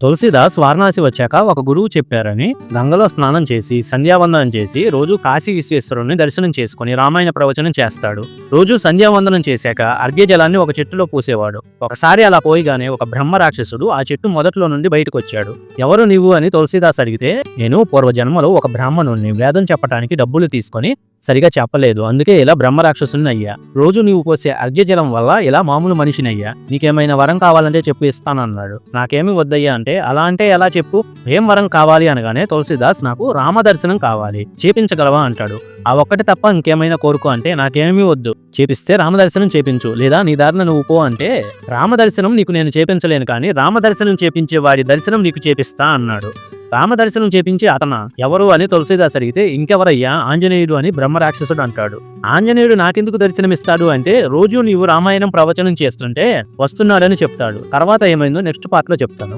తులసిదాస్ వారణాసి వచ్చాక ఒక గురువు చెప్పారని గంగలో స్నానం చేసి సంధ్యావందనం చేసి రోజు కాశీ విశ్వేశ్వరుని దర్శనం చేసుకుని రామాయణ ప్రవచనం చేస్తాడు. రోజు సంధ్యావందనం చేశాక అర్ఘ్యజలాన్ని ఒక చెట్టులో పూసేవాడు. ఒకసారి అలా పోయిగానే ఒక బ్రహ్మ రాక్షసుడు ఆ చెట్టు మొదట్లో నుండి బయటకు వచ్చాడు ఎవరు నీవు అని తులసిదాస్ అడిగితే నేను పూర్వ జన్మలో ఒక బ్రాహ్మణుణ్ణి వేదం చెప్పడానికి డబ్బులు తీసుకొని సరిగా చెప్పలేదు. అందుకే ఇలా బ్రహ్మ రాక్షసుని అయ్యా రోజు నీవు పోసే అర్ఘ్యజలం వల్ల ఇలా మామూలు మనిషిని అయ్యా నీకేమైనా వరం కావాలంటే చెప్పు ఇస్తానన్నాడు. నాకేమి వద్దయ్యా అంటే అలా అంటే ఎలా చెప్పు? ఏం వరం కావాలి అనగానే తులసిదాస్ నాకు రామదర్శనం కావాలి. చేపించగలవా అంటాడు. ఆ ఒక్కటి తప్ప ఇంకేమైనా కోరుకో అంటే నాకేమీ వద్దు. చేపిస్తే రామదర్శనం చేపించు. లేదా నీ దారిన నువ్వు పో అంటే రామదర్శనం నీకు నేను చేపించలేను కానీ రామదర్శనం చేపించే వాడి దర్శనం నీకు చేపిస్తా అన్నాడు. రామదర్శనం చేపించి అతన ఎవరు అని తులసిదాస్ అడిగితే ఇంకెవరయ్యా? ఆంజనేయుడు అని బ్రహ్మరాక్షసుడు అంటాడు. ఆంజనేయుడు నాకెందుకు దర్శనమిస్తాడు అంటే రోజు నీవు రామాయణం ప్రవచనం చేస్తుంటే వస్తున్నాడని చెప్తాడు. తర్వాత ఏమైందో నెక్స్ట్ పార్ట్లో చెప్తాను.